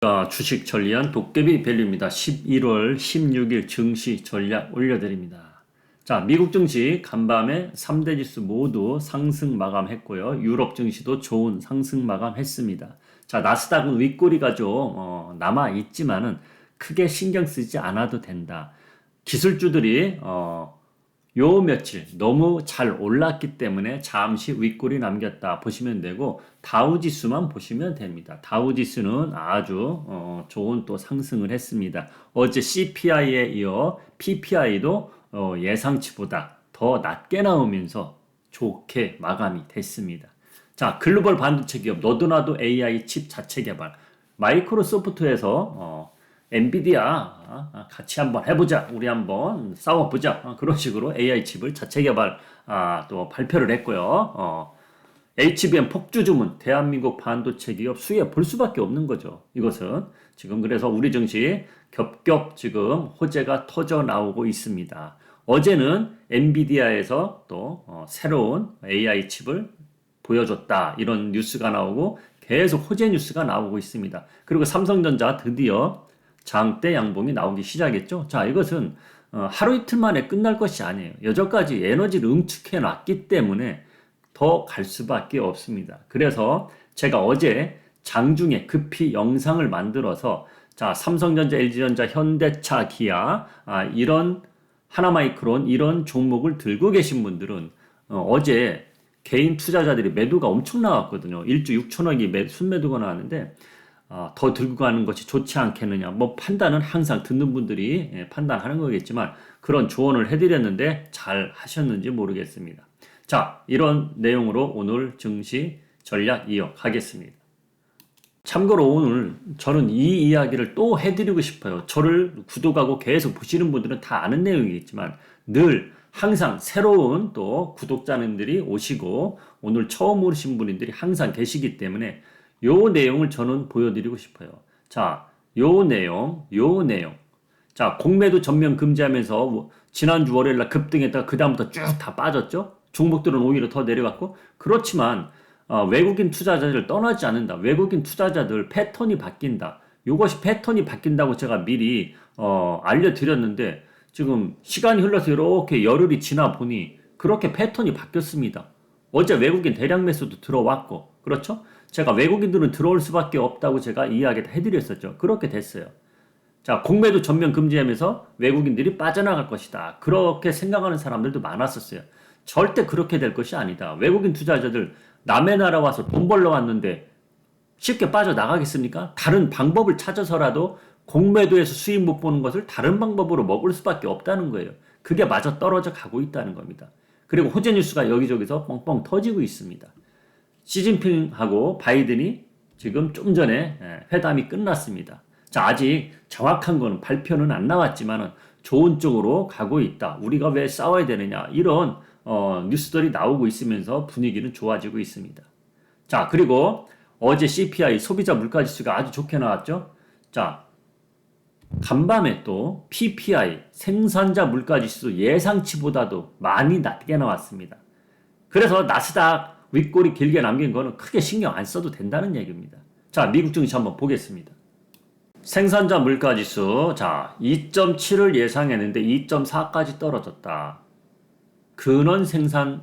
자, 주식 전략 도깨비 밸류입니다. 11월 16일 증시 전략 올려드립니다. 자, 미국 증시 간밤에 3대 지수 모두 상승 마감했고요. 유럽 증시도 좋은 상승 마감했습니다. 자, 나스닥은 윗꼬리가 좀 어, 남아 있지만은 크게 신경 쓰지 않아도 된다. 기술주들이 어, 요 며칠 너무 잘 올랐기 때문에 잠시 윗골이 남겼다 보시면 되고 다우 지수만 보시면 됩니다. 다우 지수는 아주 어, 좋은 또 상승을 했습니다. 어제 CPI에 이어 PPI도 어, 예상치보다 더 낮게 나오면서 좋게 마감이 됐습니다. 자, 글로벌 반도체 기업 너도나도 AI 칩 자체 개발 마이크로소프트에서 어, 엔비디아 아, 같이 한번 해보자, 우리 한번 싸워보자 아, 그런 식으로 AI 칩을 자체 개발 아, 또 발표를 했고요. 어, HBM 폭주 주문 대한민국 반도체 기업 수혜 볼 수밖에 없는 거죠. 이것은 지금 그래서 우리 증시 겹겹 지금 호재가 터져 나오고 있습니다. 어제는 엔비디아에서 또 어, 새로운 AI 칩을 보여줬다 이런 뉴스가 나오고 계속 호재 뉴스가 나오고 있습니다. 그리고 삼성전자 드디어 장대 양봉이 나오기 시작했죠. 자, 이것은 어, 하루 이틀 만에 끝날 것이 아니에요. 여전까지 에너지를 응축해 놨기 때문에 더 갈 수밖에 없습니다. 그래서 제가 어제 장중에 급히 영상을 만들어서 자, 삼성전자, LG전자, 현대차, 기아 아, 이런 하나마이크론 이런 종목을 들고 계신 분들은 어, 제 개인 투자자들이 매도가 엄청 나왔거든요. 1조 6천억이 매, 순매도가 나왔는데 어, 더 들고 가는 것이 좋지 않겠느냐. 뭐 판단은 항상 듣는 분들이 예, 판단하는 거겠지만 그런 조언을 해드렸는데 잘 하셨는지 모르겠습니다. 자, 이런 내용으로 오늘 증시 전략 이어가겠습니다. 참고로 오늘 저는 이 이야기를 또 해드리고 싶어요. 저를 구독하고 계속 보시는 분들은 다 아는 내용이겠지만 늘 항상 새로운 또 구독자님들이 오시고 오늘 처음 오신 분들이 항상 계시기 때문에 요 내용을 저는 보여드리고 싶어요. 자, 요 내용, 요 내용. 자, 공매도 전면 금지하면서 지난주 월요일 날 급등했다가 그다음부터 쭉 다 빠졌죠? 종목들은 오히려 더 내려갔고, 그렇지만, 어, 외국인 투자자들을 떠나지 않는다. 외국인 투자자들 패턴이 바뀐다. 요것이 패턴이 바뀐다고 제가 미리, 어, 알려드렸는데, 지금 시간이 흘러서 이렇게 열흘이 지나 보니, 그렇게 패턴이 바뀌었습니다. 어제 외국인 대량 매수도 들어왔고, 그렇죠? 제가 외국인들은 들어올 수밖에 없다고 제가 이야기를 해드렸었죠. 그렇게 됐어요. 자, 공매도 전면 금지하면서 외국인들이 빠져나갈 것이다. 그렇게 생각하는 사람들도 많았었어요. 절대 그렇게 될 것이 아니다. 외국인 투자자들 남의 나라 와서 돈 벌러 왔는데 쉽게 빠져나가겠습니까? 다른 방법을 찾아서라도 공매도에서 수익 못 보는 것을 다른 방법으로 먹을 수밖에 없다는 거예요. 그게 마저 떨어져 가고 있다는 겁니다. 그리고 호재 뉴스가 여기저기서 뻥뻥 터지고 있습니다. 시진핑하고 바이든이 지금 좀 전에 예, 회담이 끝났습니다. 자, 아직 정확한 건 발표는 안 나왔지만 좋은 쪽으로 가고 있다. 우리가 왜 싸워야 되느냐. 이런 어, 뉴스들이 나오고 있으면서 분위기는 좋아지고 있습니다. 자, 그리고 어제 CPI 소비자 물가 지수가 아주 좋게 나왔죠. 자, 간밤에 또 PPI 생산자 물가 지수 예상치보다도 많이 낮게 나왔습니다. 그래서 나스닥 윗골이 길게 남긴 거는 크게 신경 안 써도 된다는 얘기입니다. 자, 미국 증시 한번 보겠습니다. 생산자 물가 지수, 자, 2.7을 예상했는데 2.4까지 떨어졌다. 근원 생산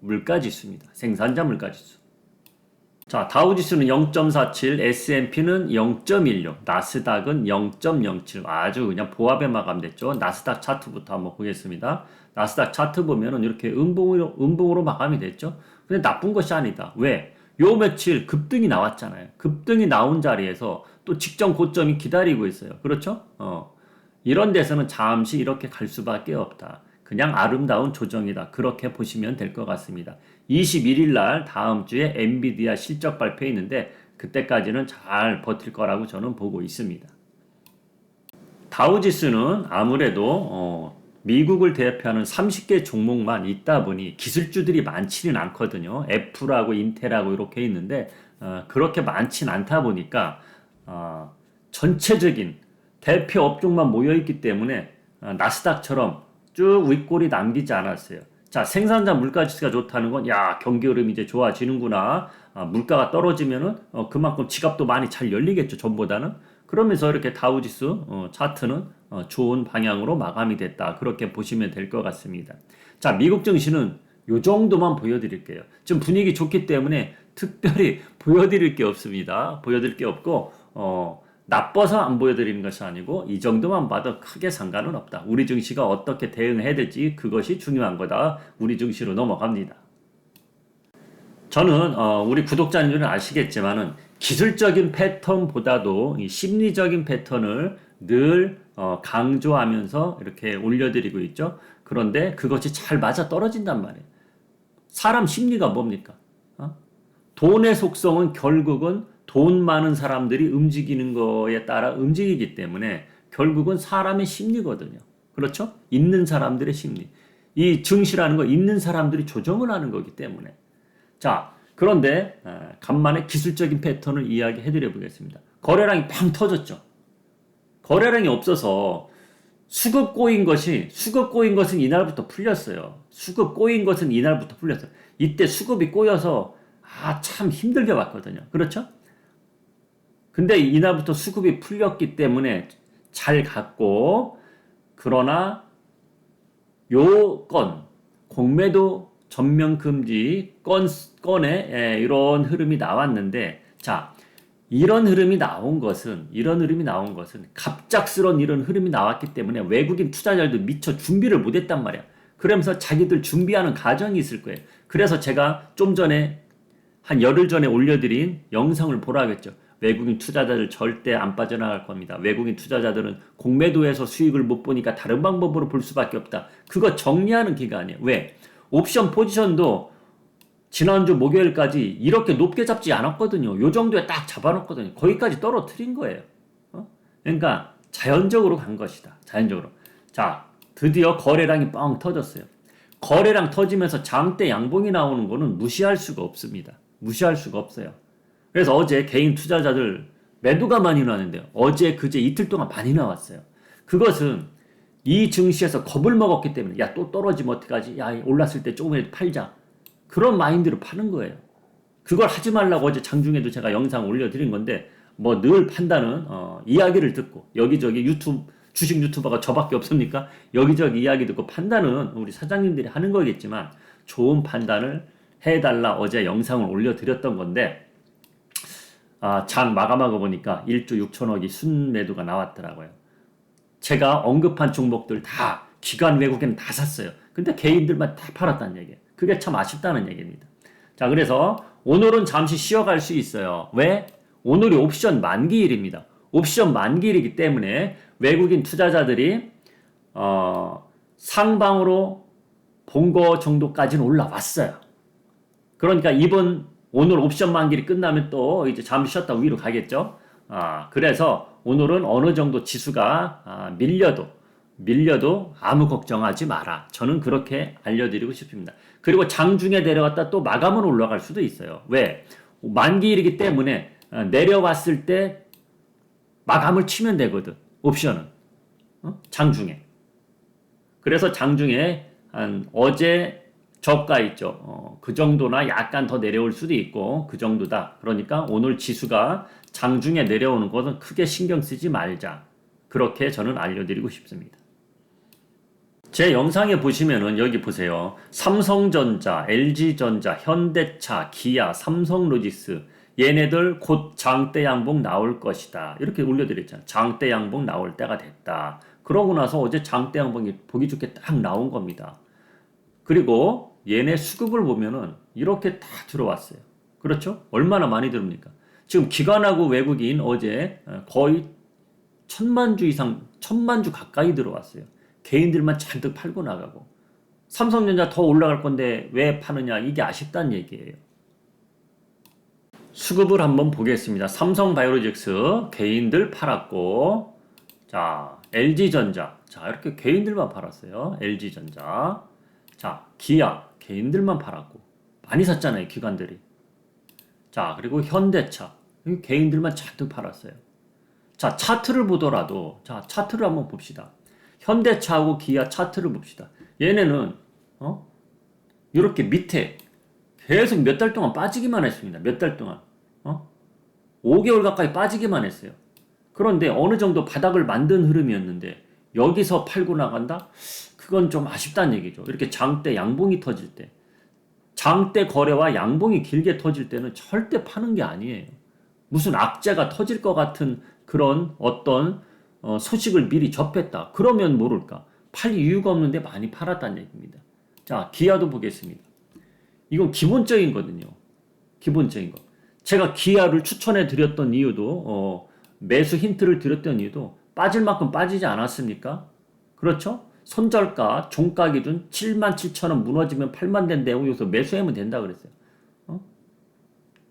물가 지수입니다. 생산자 물가 지수. 자, 다우 지수는 0.47, S&P는 0.16, 나스닥은 0.07. 아주 그냥 보합에 마감됐죠. 나스닥 차트부터 한번 보겠습니다. 나스닥 차트 보면은 이렇게 음봉으로, 음봉으로 마감이 됐죠. 근데 나쁜 것이 아니다. 왜? 요 며칠 급등이 나왔잖아요. 급등이 나온 자리에서 또 직전 고점이 기다리고 있어요. 그렇죠? 어. 이런 데서는 잠시 이렇게 갈 수밖에 없다. 그냥 아름다운 조정이다. 그렇게 보시면 될 것 같습니다. 21일 날 다음 주에 엔비디아 실적 발표 있는데 그때까지는 잘 버틸 거라고 저는 보고 있습니다. 다우지수는 아무래도 어, 미국을 대표하는 30개 종목만 있다 보니 기술주들이 많지는 않거든요. 애플하고 인텔하고 이렇게 있는데 어, 그렇게 많지는 않다 보니까 어, 전체적인 대표 업종만 모여 있기 때문에 어, 나스닥처럼 쭉 윗골이 남기지 않았어요. 자, 생산자 물가 지수가 좋다는 건, 야, 경기 흐름이 이제 좋아지는구나. 아, 물가가 떨어지면은, 어, 그만큼 지갑도 많이 잘 열리겠죠, 전보다는. 그러면서 이렇게 다우 지수, 어, 차트는, 어, 좋은 방향으로 마감이 됐다. 그렇게 보시면 될 것 같습니다. 자, 미국 증시는 요 정도만 보여드릴게요. 지금 분위기 좋기 때문에 특별히 보여드릴 게 없습니다. 보여드릴 게 없고, 어, 나빠서 안 보여드리는 것이 아니고 이 정도만 봐도 크게 상관은 없다. 우리 증시가 어떻게 대응해야 될지 그것이 중요한 거다. 우리 증시로 넘어갑니다. 저는 어, 우리 구독자님들은 아시겠지만은 기술적인 패턴보다도 이 심리적인 패턴을 늘 어, 강조하면서 이렇게 올려드리고 있죠. 그런데 그것이 잘 맞아 떨어진단 말이에요. 사람 심리가 뭡니까? 어? 돈의 속성은 결국은 돈 많은 사람들이 움직이는 거에 따라 움직이기 때문에 결국은 사람의 심리거든요. 그렇죠? 있는 사람들의 심리. 이 증시라는 거 있는 사람들이 조정을 하는 거기 때문에. 자, 그런데 아, 간만에 기술적인 패턴을 이야기해 드려 보겠습니다. 거래량이 팡 터졌죠. 거래량이 없어서 수급 꼬인 것이 수급 꼬인 것은 이날부터 풀렸어요. 수급 꼬인 것은 이날부터 풀렸어요. 이때 수급이 꼬여서 아 참 힘들게 봤거든요. 그렇죠? 근데 이날부터 수급이 풀렸기 때문에 잘 갔고 그러나 요건 공매도 전면 금지 건 건에 예, 이런 흐름이 나왔는데 자 이런 흐름이 나온 것은 이런 흐름이 나온 것은 갑작스런 이런 흐름이 나왔기 때문에 외국인 투자자들도 미처 준비를 못했단 말이야. 그러면서 자기들 준비하는 과정이 있을 거예요. 그래서 제가 좀 전에 한 열흘 전에 올려드린 영상을 보라겠죠. 외국인 투자자들 절대 안 빠져나갈 겁니다. 외국인 투자자들은 공매도에서 수익을 못 보니까 다른 방법으로 볼 수밖에 없다. 그거 정리하는 기간이에요. 왜? 옵션 포지션도 지난주 목요일까지 이렇게 높게 잡지 않았거든요. 요 정도에 딱 잡아놓거든요. 거기까지 떨어뜨린 거예요. 어? 그러니까 자연적으로 간 것이다. 자연적으로. 자, 드디어 거래량이 뻥 터졌어요. 거래량 터지면서 장대 양봉이 나오는 거는 무시할 수가 없습니다. 무시할 수가 없어요. 그래서 어제 개인 투자자들 매도가 많이 나왔는데요. 어제 그제 이틀 동안 많이 나왔어요. 그것은 이 증시에서 겁을 먹었기 때문에 야 또 떨어지면 어떡하지? 야 올랐을 때 조금이라도 팔자. 그런 마인드로 파는 거예요. 그걸 하지 말라고 어제 장중에도 제가 영상 올려드린 건데 뭐 늘 판단은 어, 이야기를 듣고 여기저기 유튜브 주식 유튜버가 저밖에 없습니까? 여기저기 이야기 듣고 판단은 우리 사장님들이 하는 거겠지만 좋은 판단을 해달라 어제 영상을 올려드렸던 건데 아, 장 마감하고 보니까 1조 6천억이 순매도가 나왔더라고요. 제가 언급한 종목들 다 기관 외국인은 다 샀어요. 근데 개인들만 다 팔았다는 얘기예요. 그게 참 아쉽다는 얘기입니다. 자, 그래서 오늘은 잠시 쉬어갈 수 있어요. 왜? 오늘이 옵션 만기일입니다. 옵션 만기일이기 때문에 외국인 투자자들이 어, 상방으로 본 거 정도까지는 올라왔어요. 그러니까 이번 오늘 옵션 만기일이 끝나면 또 이제 잠시 쉬었다 위로 가겠죠. 아, 그래서 오늘은 어느 정도 지수가 아, 밀려도 밀려도 아무 걱정하지 마라. 저는 그렇게 알려드리고 싶습니다. 그리고 장중에 내려갔다 또 마감은 올라갈 수도 있어요. 왜? 만기일이기 때문에 어, 내려왔을 때 마감을 치면 되거든. 옵션은. 어? 장중에. 그래서 장중에 한 어제 저가 있죠. 어, 그 정도나 약간 더 내려올 수도 있고 그 정도다. 그러니까 오늘 지수가 장중에 내려오는 것은 크게 신경 쓰지 말자. 그렇게 저는 알려드리고 싶습니다. 제 영상에 보시면은 여기 보세요. 삼성전자, LG전자, 현대차, 기아, 삼성로지스 얘네들 곧 장대 양봉 나올 것이다. 이렇게 올려드렸잖아. 장대 양봉 나올 때가 됐다. 그러고 나서 어제 장대 양봉이 보기 좋게 딱 나온 겁니다. 그리고 얘네 수급을 보면은 이렇게 다 들어왔어요. 그렇죠? 얼마나 많이 들어옵니까? 지금 기관하고 외국인 어제 거의 천만 주 이상, 천만 주 가까이 들어왔어요. 개인들만 잔뜩 팔고 나가고. 삼성전자 더 올라갈 건데 왜 파느냐? 이게 아쉽다는 얘기예요. 수급을 한번 보겠습니다. 삼성 바이오로직스 개인들 팔았고, 자, LG전자. 자, 이렇게 개인들만 팔았어요. LG전자. 자, 기아. 개인들만 팔았고. 많이 샀잖아요, 기관들이. 자, 그리고 현대차. 개인들만 잔뜩 팔았어요. 자, 차트를 보더라도, 자, 차트를 한번 봅시다. 현대차하고 기아 차트를 봅시다. 얘네는, 어? 이렇게 밑에 계속 몇 달 동안 빠지기만 했습니다. 몇 달 동안. 어? 5개월 가까이 빠지기만 했어요. 그런데 어느 정도 바닥을 만든 흐름이었는데 여기서 팔고 나간다? 그건 좀 아쉽다는 얘기죠. 이렇게 장대 양봉이 터질 때. 장대 거래와 양봉이 길게 터질 때는 절대 파는 게 아니에요. 무슨 악재가 터질 것 같은 그런 어떤 어, 소식을 미리 접했다. 그러면 모를까. 팔 이유가 없는데 많이 팔았다는 얘기입니다. 자, 기아도 보겠습니다. 이건 기본적인 거든요. 기본적인 거. 제가 기아를 추천해 드렸던 이유도 어, 매수 힌트를 드렸던 이유도 빠질 만큼 빠지지 않았습니까? 그렇죠? 손절가, 종가 기준 7만 7천 원 무너지면 8만 된대요. 여기서 매수하면 된다 그랬어요. 어?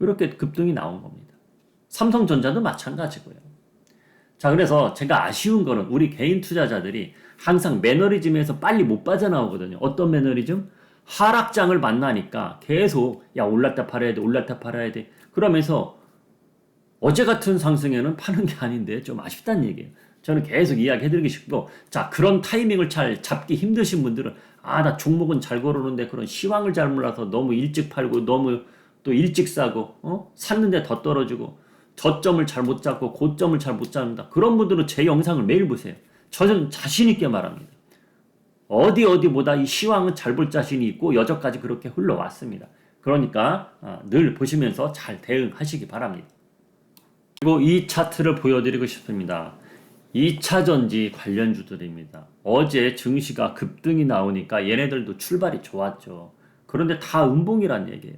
이렇게 급등이 나온 겁니다. 삼성전자도 마찬가지고요. 자, 그래서 제가 아쉬운 거는 우리 개인 투자자들이 항상 매너리즘에서 빨리 못 빠져나오거든요. 어떤 매너리즘? 하락장을 만나니까 계속 야 올랐다 팔아야 돼, 올랐다 팔아야 돼. 그러면서 어제 같은 상승에는 파는 게 아닌데 좀 아쉽다는 얘기예요. 저는 계속 이야기해드리고 싶고 자 그런 타이밍을 잘 잡기 힘드신 분들은 아 나 종목은 잘 고르는데 그런 시황을 잘 몰라서 너무 일찍 팔고 너무 또 일찍 사고 어? 샀는데 더 떨어지고 저점을 잘 못 잡고 고점을 잘 못 잡는다. 그런 분들은 제 영상을 매일 보세요. 저는 자신 있게 말합니다. 어디 어디보다 이 시황은 잘 볼 자신이 있고 여전까지 그렇게 흘러왔습니다. 그러니까 아, 늘 보시면서 잘 대응하시기 바랍니다. 그리고 이 차트를 보여드리고 싶습니다. 2차 전지 관련주들입니다. 어제 증시가 급등이 나오니까 얘네들도 출발이 좋았죠. 그런데 다 음봉이란 얘기예요.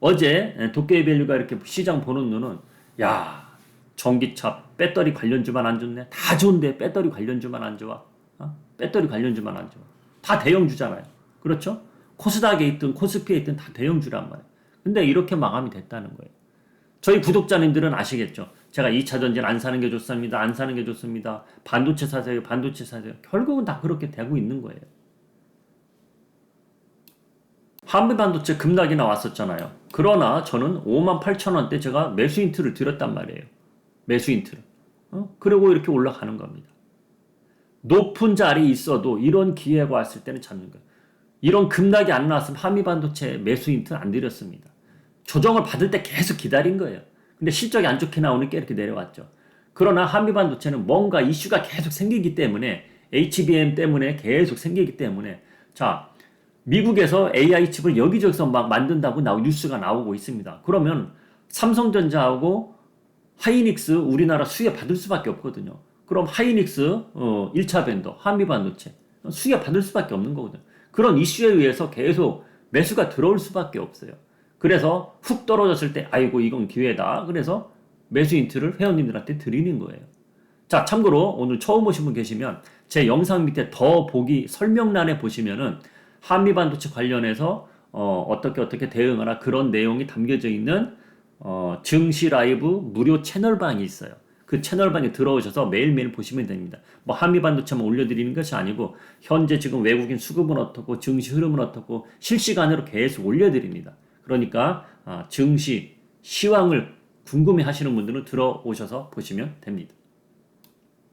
어제 도깨비 밸류가 이렇게 시장 보는 눈은 야 전기차 배터리 관련주만 안 좋네. 다 좋은데 배터리 관련주만 안 좋아. 어? 배터리 관련주만 안 좋아. 다 대형주잖아요. 그렇죠? 코스닥에 있든 코스피에 있든 다 대형주란 말이에요. 근데 이렇게 마감이 됐다는 거예요. 저희 구독자님들은 아시겠죠? 제가 2차 전지는 안 사는 게 좋습니다. 안 사는 게 좋습니다. 반도체 사세요. 반도체 사세요. 결국은 다 그렇게 되고 있는 거예요. 한미 반도체 급락이 나왔었잖아요. 그러나 저는 5만 8천 원대 제가 매수 인트를 드렸단 말이에요. 매수 인트를. 어? 그리고 이렇게 올라가는 겁니다. 높은 자리 있어도 이런 기회가 왔을 때는 잡는 거예요. 이런 급락이 안 나왔으면 한미 반도체 매수 인트는 안 드렸습니다. 조정을 받을 때 계속 기다린 거예요. 근데 실적이 안 좋게 나오니까 이렇게 내려왔죠. 그러나 한미 반도체는 뭔가 이슈가 계속 생기기 때문에 HBM 때문에 계속 생기기 때문에 자 미국에서 AI 칩을 여기저기서 막 만든다고 나오 뉴스가 나오고 있습니다. 그러면 삼성전자하고 하이닉스 우리나라 수혜 받을 수밖에 없거든요. 그럼 하이닉스 어, 1차 밴더 한미 반도체 수혜 받을 수밖에 없는 거거든요. 그런 이슈에 의해서 계속 매수가 들어올 수밖에 없어요. 그래서 훅 떨어졌을 때 아이고 이건 기회다. 그래서 매수 인트를 회원님들한테 드리는 거예요. 자, 참고로 오늘 처음 오신 분 계시면 제 영상 밑에 더 보기 설명란에 보시면은 한미 반도체 관련해서 어, 어떻게 어떻게 대응하라 그런 내용이 담겨져 있는 어, 증시 라이브 무료 채널방이 있어요. 그 채널방에 들어오셔서 매일매일 보시면 됩니다. 뭐 한미 반도체만 올려드리는 것이 아니고 현재 지금 외국인 수급은 어떻고 증시 흐름은 어떻고 실시간으로 계속 올려드립니다. 그러니까 아, 증시 시황을 궁금해 하시는 분들은 들어오셔서 보시면 됩니다.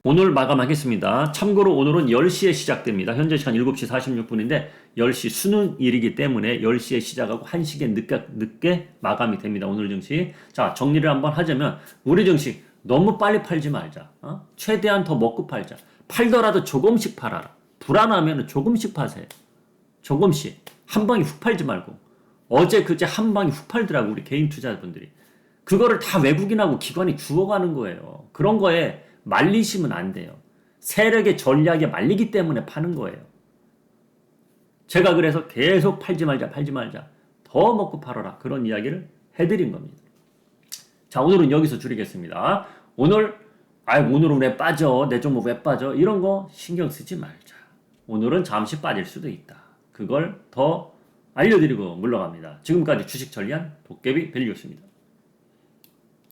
오늘 마감하겠습니다. 참고로 오늘은 10시에 시작됩니다. 현재 시간 7시 46분인데 10시 수능일이기 때문에 10시에 시작하고 1시에 늦게, 늦게 마감이 됩니다. 오늘 증시. 자, 정리를 한번 하자면 우리 증시 너무 빨리 팔지 말자. 어? 최대한 더 먹고 팔자. 팔더라도 조금씩 팔아라. 불안하면 조금씩 파세요. 조금씩. 한 방에 훅 팔지 말고. 어제 그제 한 방에 훅 팔더라고 우리 개인 투자분들이. 그거를 다 외국인하고 기관이 주워가는 거예요. 그런 거에 말리시면 안 돼요. 세력의 전략에 말리기 때문에 파는 거예요. 제가 그래서 계속 팔지 말자, 팔지 말자. 더 먹고 팔아라. 그런 이야기를 해드린 겁니다. 자, 오늘은 여기서 줄이겠습니다. 오늘, 아 오늘은 왜 빠져? 내 종목 왜 빠져? 이런 거 신경 쓰지 말자. 오늘은 잠시 빠질 수도 있다. 그걸 더 알려드리고 물러갑니다. 지금까지 주식 전략 도깨비 밸류였습니다.